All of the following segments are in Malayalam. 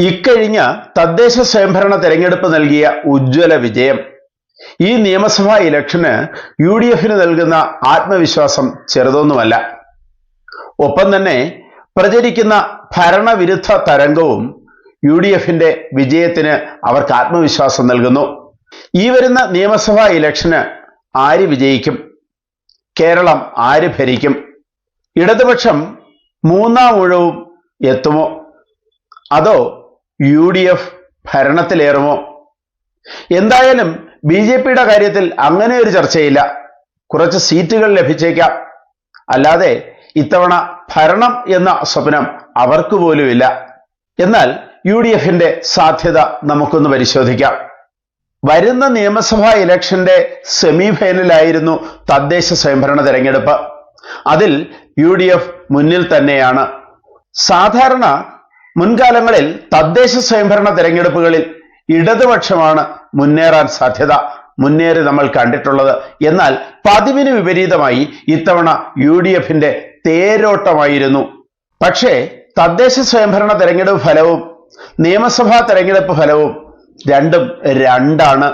ഇക്കഴിഞ്ഞ തദ്ദേശ സ്വയംഭരണ തെരഞ്ഞെടുപ്പ് നൽകിയ ഉജ്ജ്വല വിജയം. ഈ നിയമസഭാ ഇലക്ഷന് യു ഡി എഫിന് നൽകുന്ന ആത്മവിശ്വാസം ചെറുതൊന്നുമല്ല. ഒപ്പം തന്നെ പ്രചരിക്കുന്ന ഭരണവിരുദ്ധ തരംഗവും യു ഡി എഫിന്റെ വിജയത്തിന് അവർക്ക് ആത്മവിശ്വാസം നൽകുന്നു. ഈ വരുന്ന നിയമസഭാ ഇലക്ഷന് ആര് വിജയിക്കും? കേരളം ആര് ഭരിക്കും? ഇടതുപക്ഷം മൂന്നാം ഊഴവും എത്തുമോ? അതോ യു ഡി എഫ് ഭരണത്തിലേറുമോ? എന്തായാലും ബി ജെ പിയുടെ കാര്യത്തിൽ അങ്ങനെ ഒരു ചർച്ചയില്ല. കുറച്ച് സീറ്റുകൾ ലഭിച്ചേക്കാം. അല്ലാതെ ഇത്തവണ ഭരണം എന്ന സ്വപ്നം അവർക്ക് പോലുമില്ല. എന്നാൽ യു ഡി എഫിന്റെ സാധ്യത നമുക്കൊന്ന് പരിശോധിക്കാം. വരുന്ന നിയമസഭാ ഇലക്ഷന്റെ സെമി ഫൈനലായിരുന്നു തദ്ദേശ സ്വയംഭരണ തെരഞ്ഞെടുപ്പ്. അതിൽ യു ഡി എഫ് മുന്നിൽ തന്നെയാണ്. സാധാരണ മുൻകാലങ്ങളിൽ തദ്ദേശ സ്വയംഭരണ തെരഞ്ഞെടുപ്പുകളിൽ ഇടതുപക്ഷമാണ് മുന്നേറാൻ സാധ്യത മുന്നേറി നമ്മൾ കണ്ടിട്ടുള്ളത്. എന്നാൽ പതിവിന് വിപരീതമായി ഇത്തവണ യു ഡി എഫിന്റെ തേരോട്ടമായിരുന്നു. പക്ഷേ തദ്ദേശ സ്വയംഭരണ തെരഞ്ഞെടുപ്പ് ഫലവും നിയമസഭാ തെരഞ്ഞെടുപ്പ് ഫലവും രണ്ടും രണ്ടാണ്.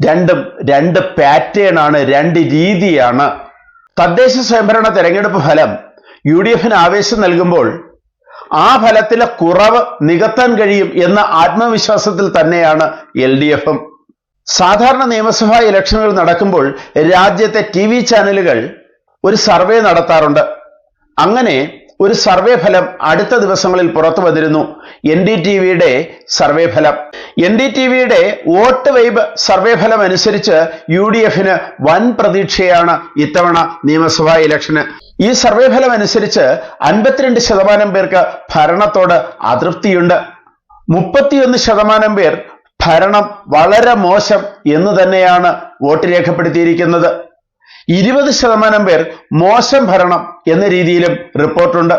രണ്ടും രണ്ട് പാറ്റേൺ ആണ് രണ്ട് രീതിയാണ്. തദ്ദേശ സ്വയംഭരണ തെരഞ്ഞെടുപ്പ് ഫലം യു ഡി എഫിന് ആവേശം നൽകുമ്പോൾ ആ ഫലത്തിലെ കുറവ് നികത്താൻ കഴിയും എന്ന ആത്മവിശ്വാസത്തിൽ തന്നെയാണ് എൽ ഡി എഫും. സാധാരണ നിയമസഭാ ഇലക്ഷനുകൾ നടക്കുമ്പോൾ രാജ്യത്തെ ടി വി ചാനലുകൾ ഒരു സർവേ നടത്താറുണ്ട്. അങ്ങനെ ഒരു സർവേ ഫലം അടുത്ത ദിവസങ്ങളിൽ പുറത്തു വന്നിരുന്നു. എൻ ഡി ടി വിയുടെ സർവേ ഫലം. എൻ ഡി ടി വിയുടെ വോട്ട് വൈബ് സർവേ ഫലം അനുസരിച്ച് യു ഡി എഫിന് വൻ പ്രതീക്ഷയാണ് ഇത്തവണ നിയമസഭാ ഇലക്ഷന്. ഈ സർവേ ഫലം അനുസരിച്ച് അൻപത്തിരണ്ട് ശതമാനം പേർക്ക് ഭരണത്തോട് അതൃപ്തിയുണ്ട്. മുപ്പത്തിയൊന്ന് ശതമാനം പേർ ഭരണം വളരെ മോശം എന്ന് തന്നെയാണ് വോട്ട് രേഖപ്പെടുത്തിയിരിക്കുന്നത്. ഇരുപത് ശതമാനം പേർ മോശം ഭരണം എന്ന രീതിയിലും റിപ്പോർട്ടുണ്ട്.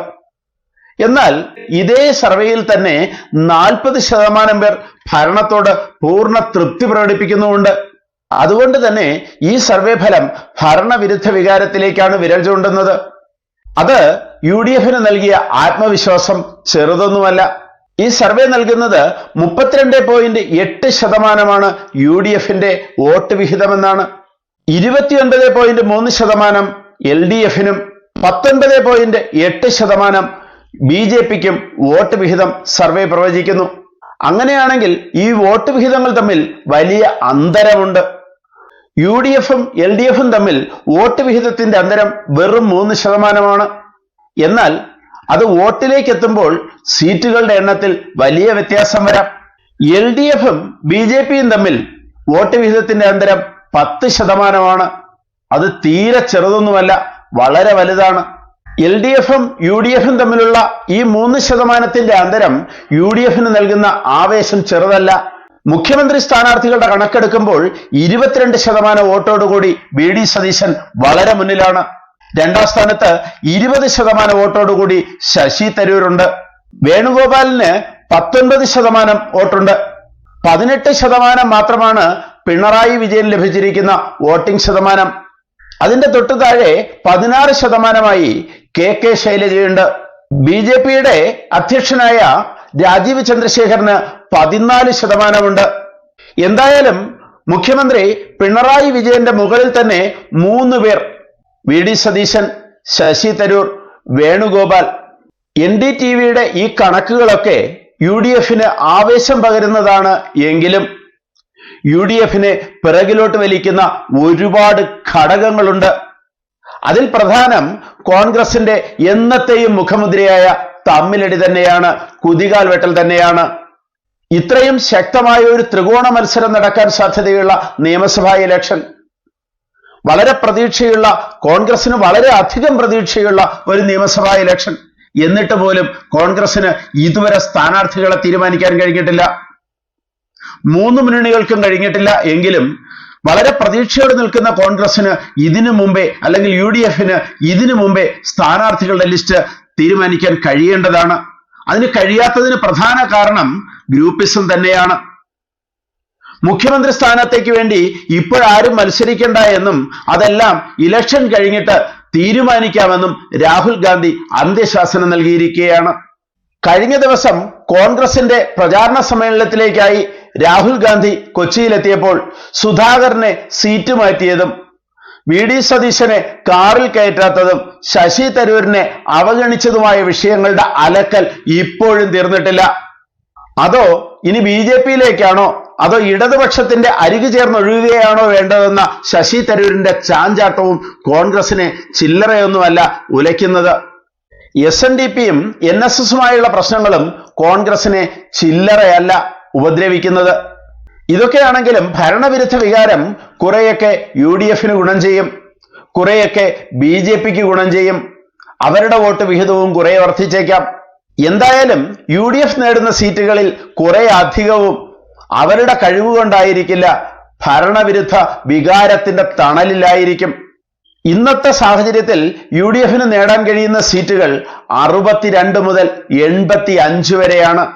എന്നാൽ ഇതേ സർവേയിൽ തന്നെ നാൽപ്പത് ശതമാനം പേർ ഭരണത്തോട് പൂർണ തൃപ്തി പ്രകടിപ്പിക്കുന്നുമുണ്ട്. അതുകൊണ്ട് തന്നെ ഈ സർവേ ഫലം ഭരണവിരുദ്ധ വികാരത്തിലേക്കാണ് വിരൽ ചൂണ്ടുന്നത്. അത് യു ഡി എഫിന് നൽകിയ ആത്മവിശ്വാസം ചെറുതൊന്നുമല്ല. ഈ സർവേ നൽകുന്നത് മുപ്പത്തിരണ്ട് പോയിന്റ് എട്ട് ശതമാനമാണ് യു ഡി എഫിന്റെ വോട്ട് വിഹിതമെന്നാണ്. ഇരുപത്തിയൊൻപത് പോയിന്റ് മൂന്ന് ശതമാനം എൽ ഡി എഫിനും പത്തൊൻപത് പോയിന്റ് എട്ട് ശതമാനം ബി ജെ പിക്കും വോട്ട് വിഹിതം സർവേ പ്രവചിക്കുന്നു. അങ്ങനെയാണെങ്കിൽ ഈ വോട്ട് വിഹിതങ്ങൾ തമ്മിൽ വലിയ അന്തരമുണ്ട്. യു ഡി എഫും എൽ ഡി എഫും തമ്മിൽ വോട്ട് വിഹിതത്തിന്റെ അന്തരം വെറും മൂന്ന് ശതമാനമാണ്. എന്നാൽ അത് വോട്ടിലേക്ക് എത്തുമ്പോൾ സീറ്റുകളുടെ എണ്ണത്തിൽ വലിയ വ്യത്യാസം വരാം. എൽ ഡി എഫും ബി ജെ പിയും തമ്മിൽ വോട്ട് വിഹിതത്തിന്റെ അന്തരം പത്ത് ശതമാനമാണ്. അത് തീരെ ചെറുതൊന്നുമല്ല വളരെ വലുതാണ്. എൽ ഡി എഫും യു ഡി എഫും തമ്മിലുള്ള ഈ മൂന്ന് ശതമാനത്തിന്റെ അന്തരം യു ഡി എഫിന് നൽകുന്ന ആവേശം ചെറുതല്ല. മുഖ്യമന്ത്രി സ്ഥാനാർത്ഥികളുടെ കണക്കെടുക്കുമ്പോൾ ഇരുപത്തിരണ്ട് ശതമാനം വോട്ടോടുകൂടി ബി ഡി സതീശൻ വളരെ മുന്നിലാണ്. രണ്ടാം സ്ഥാനത്ത് ഇരുപത് ശതമാനം വോട്ടോടുകൂടി ശശി തരൂരുണ്ട്. വേണുഗോപാലിന് പത്തൊൻപത് ശതമാനം വോട്ടുണ്ട്. പതിനെട്ട് ശതമാനം മാത്രമാണ് പിണറായി വിജയൻ ലഭിച്ചിരിക്കുന്ന വോട്ടിംഗ് ശതമാനം. അതിന്റെ തൊട്ടു താഴെ പതിനാറ് ശതമാനമായി കെ കെ ശൈലജയുണ്ട്. ബി ജെ പിയുടെ അധ്യക്ഷനായ രാജീവ് ചന്ദ്രശേഖറിന് പതിനാല് ശതമാനമുണ്ട്. എന്തായാലും മുഖ്യമന്ത്രി പിണറായി വിജയന്റെ മുകളിൽ തന്നെ മൂന്ന് പേർ. V D Satheesan Shashi Tharoor Venugopal. N D T വിയുടെ ഈ കണക്കുകളൊക്കെ യു ഡി എഫിന് ആവേശം പകരുന്നതാണ് എങ്കിലും. യു ഡി എഫിനെ പിറകിലോട്ട് വലിക്കുന്ന ഒരുപാട് ഘടകങ്ങളുണ്ട്. അതിൽ പ്രധാനം കോൺഗ്രസിന്റെ എന്നത്തെയും മുഖമുദ്രയായ തമ്മിലടി തന്നെയാണ് കുതികാൽ വെട്ടൽ തന്നെയാണ്. ഇത്രയും ശക്തമായ ഒരു ത്രികോണ മത്സരം നടക്കാൻ സാധ്യതയുള്ള നിയമസഭാ ഇലക്ഷൻ വളരെ പ്രതീക്ഷയുള്ള കോൺഗ്രസിന് വളരെ അധികം പ്രതീക്ഷയുള്ള ഒരു നിയമസഭാ ഇലക്ഷൻ എന്നിട്ട് പോലും കോൺഗ്രസിന് ഇതുവരെ സ്ഥാനാർത്ഥികളെ തീരുമാനിക്കാൻ കഴിഞ്ഞിട്ടില്ല. മൂന്ന് മുന്നണികൾക്കും കഴിഞ്ഞിട്ടില്ല എങ്കിലും വളരെ പ്രതീക്ഷയോടെ നിൽക്കുന്ന കോൺഗ്രസിന് ഇതിനു മുമ്പേ അല്ലെങ്കിൽ യു ഡി എഫിന് ഇതിനു മുമ്പേ സ്ഥാനാർത്ഥികളുടെ ലിസ്റ്റ് തീരുമാനിക്കാൻ കഴിയേണ്ടതാണ്. അതിന് കഴിയാത്തതിന് പ്രധാന കാരണം ഗ്രൂപ്പിസം തന്നെയാണ്. മുഖ്യമന്ത്രി സ്ഥാനത്തേക്ക് വേണ്ടി ഇപ്പോഴാരും മത്സരിക്കേണ്ട എന്നും അതെല്ലാം ഇലക്ഷൻ കഴിഞ്ഞിട്ട് തീരുമാനിക്കാമെന്നും രാഹുൽ ഗാന്ധി അന്ത്യശാസനം നൽകിയിരിക്കുകയാണ്. കഴിഞ്ഞ ദിവസം കോൺഗ്രസിന്റെ പ്രചാരണ സമ്മേളനത്തിലേക്കായി രാഹുൽ ഗാന്ധി കൊച്ചിയിലെത്തിയപ്പോൾ സുധാകരനെ സീറ്റ് മാറ്റിയതും വി ഡി സതീശനെ കാറിൽ കയറ്റാത്തതും ശശി തരൂരിനെ അവഗണിച്ചതുമായ വിഷയങ്ങളുടെ അലക്കൽ ഇപ്പോഴും തീർന്നിട്ടില്ല. അതോ ഇനി ബി ജെ പിയിലേക്കാണോ? അതോ ഇടതുപക്ഷത്തിന്റെ അരികു ചേർന്നൊഴുകുകയാണോ വേണ്ടതെന്ന ശശി തരൂരിന്റെ ചാഞ്ചാട്ടവും കോൺഗ്രസിനെ ചില്ലറയൊന്നുമല്ല ഉലയ്ക്കുന്നത്? എസ് എൻ ഡി പിയും എൻ എസ് എസുമായുള്ള പ്രശ്നങ്ങളും കോൺഗ്രസിനെ ചില്ലറയല്ല ഉപദ്രവിക്കുന്നത്. ഇതൊക്കെയാണെങ്കിലും ഭരണവിരുദ്ധ വികാരം കുറെയൊക്കെ യു ഡി എഫിന് ഗുണം ചെയ്യും. കുറെയൊക്കെ ബി ജെ പിക്ക് ഗുണം ചെയ്യും. അവരുടെ വോട്ട് വിഹിതവും കുറെ വർദ്ധിച്ചേക്കാം. എന്തായാലും യു ഡി എഫ് നേടുന്ന സീറ്റുകളിൽ കുറെ അധികവും അവരുടെ കഴിവുകൊണ്ടായിരിക്കില്ല ഭരണവിരുദ്ധ വികാരത്തിന്റെ തണലിലായിരിക്കും. ഇന്നത്തെ സാഹചര്യത്തിൽ യു ഡി എഫിന് നേടാൻ കഴിയുന്ന സീറ്റുകൾ അറുപത്തിരണ്ട് മുതൽ എൺപത്തി അഞ്ച് വരെയാണ്.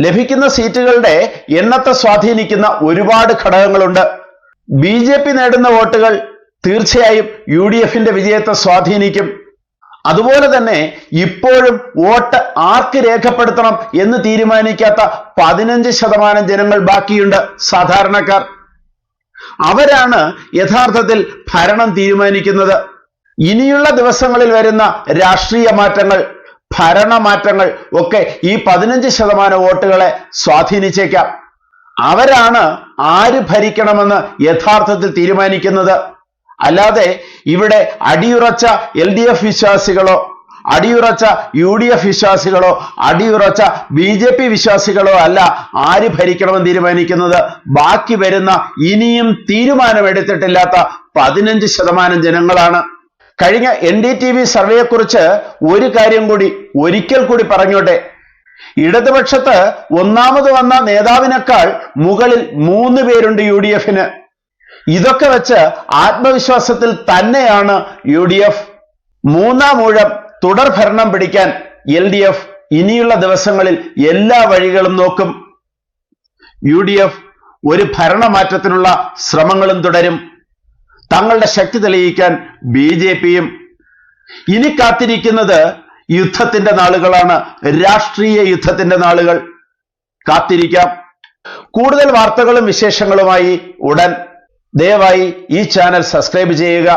ലഭിക്കുന്ന സീറ്റുകളുടെ എണ്ണത്തെ സ്വാധീനിക്കുന്ന ഒരുപാട് ഘടകങ്ങളുണ്ട്. ബി നേടുന്ന വോട്ടുകൾ തീർച്ചയായും യു ഡി എഫിന്റെ വിജയത്തെ സ്വാധീനിക്കും. അതുപോലെ തന്നെ ഇപ്പോഴും വോട്ട് ആർക്ക് രേഖപ്പെടുത്തണം എന്ന് തീരുമാനിക്കാത്ത പതിനഞ്ച് ശതമാനം ജനങ്ങൾ ബാക്കിയുണ്ട് സാധാരണക്കാർ. അവരാണ് യഥാർത്ഥത്തിൽ ഭരണം തീരുമാനിക്കുന്നത്. ഇനിയുള്ള ദിവസങ്ങളിൽ വരുന്ന രാഷ്ട്രീയ മാറ്റങ്ങൾ ഭരണമാറ്റങ്ങൾ ഒക്കെ ഈ പതിനഞ്ച് ശതമാനം വോട്ടുകളെ സ്വാധീനിച്ചേക്കാം. അവരാണ് ആര് ഭരിക്കണമെന്ന് യഥാർത്ഥത്തിൽ തീരുമാനിക്കുന്നത്? അല്ലാതെ ഇവിടെ അടിയുറച്ച എൽ ഡി എഫ് വിശ്വാസികളോ അടിയുറച്ച യു ഡി എഫ് വിശ്വാസികളോ അടിയുറച്ച ബി ജെ പി വിശ്വാസികളോ അല്ല ആര് ഭരിക്കണമെന്ന് തീരുമാനിക്കുന്നത്. ബാക്കി വരുന്ന ഇനിയും തീരുമാനമെടുത്തിട്ടില്ലാത്ത പതിനഞ്ച് ശതമാനം ജനങ്ങളാണ്. കഴിഞ്ഞ എൻ ഡി ടി വി സർവേയെക്കുറിച്ച് ഒരു കാര്യം കൂടി ഒരിക്കൽ കൂടി പറഞ്ഞോട്ടെ. ഇടതുപക്ഷത്ത് ഒന്നാമത് വന്ന നേതാവിനേക്കാൾ മുകളിൽ മൂന്ന് പേരുണ്ട് യു ഡി എഫിന്. ഇതൊക്കെ വെച്ച് ആത്മവിശ്വാസത്തിൽ തന്നെയാണ് യു ഡി എഫ് മൂന്നാം ഊഴം തുടർ ഭരണം പിടിക്കാൻ എൽ ഡി എഫ് ഇനിയുള്ള ദിവസങ്ങളിൽ എല്ലാ വഴികളും നോക്കും. യു ഡി എഫ് ഒരു ഭരണമാറ്റത്തിനുള്ള ശ്രമങ്ങളും തുടരും. തങ്ങളുടെ ശക്തി തെളിയിക്കാൻ ബി ജെ പിയും ഇനി കാത്തിരിക്കുന്നത് യുദ്ധത്തിന്റെ നാളുകളാണ്. രാഷ്ട്രീയ യുദ്ധത്തിന്റെ നാളുകൾ. കാത്തിരിക്കാം. കൂടുതൽ വാർത്തകളും വിശേഷങ്ങളുമായി ഉടൻ ദയവായി ഈ ചാനൽ സബ്സ്ക്രൈബ് ചെയ്യുക.